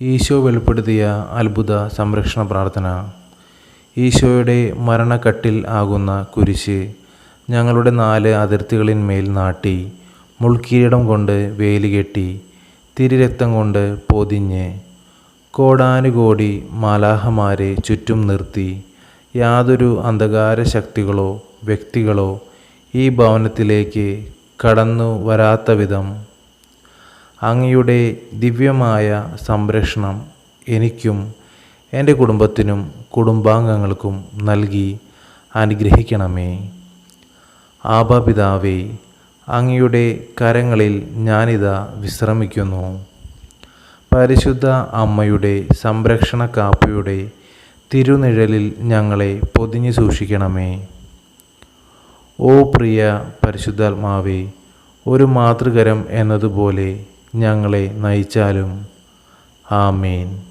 ഈശോ വെളിപ്പെടുത്തിയ അത്ഭുത സംരക്ഷണ പ്രാർത്ഥന. ഈശോയുടെ മരണക്കട്ടിൽ ആകുന്ന കുരിശ് ഞങ്ങളുടെ നാല് അതിർത്തികളിന്മേൽ നാട്ടി മുൾക്കീരിടം കൊണ്ട് വേലികെട്ടി തിരിരക്തം കൊണ്ട് പൊതിഞ്ഞ് കോടാനുകോടി മാലാഹമാരെ ചുറ്റും നിർത്തി യാതൊരു അന്ധകാര ശക്തികളോ വ്യക്തികളോ ഈ ഭവനത്തിലേക്ക് കടന്നു വരാത്ത വിധം അങ്ങയുടെ ദിവ്യമായ സംരക്ഷണം എനിക്കും എന്റെ കുടുംബത്തിനും കുടുംബാംഗങ്ങൾക്കും നൽകി അനുഗ്രഹിക്കണമേ. ആബാപിതാവേ അങ്ങയുടെ കരങ്ങളിൽ ഞാനിതാ വിശ്രമിക്കുന്നു. പരിശുദ്ധ അമ്മയുടെ സംരക്ഷണ കാപ്പയുടെ തിരുനിഴലിൽ ഞങ്ങളെ പൊതിഞ്ഞു സൂക്ഷിക്കണമേ. ഓ പ്രിയ പരിശുദ്ധാത്മാവേ ഒരു മാതൃകരം എന്നതുപോലെ ഞങ്ങളെ നയിച്ചാലും. ആമേൻ.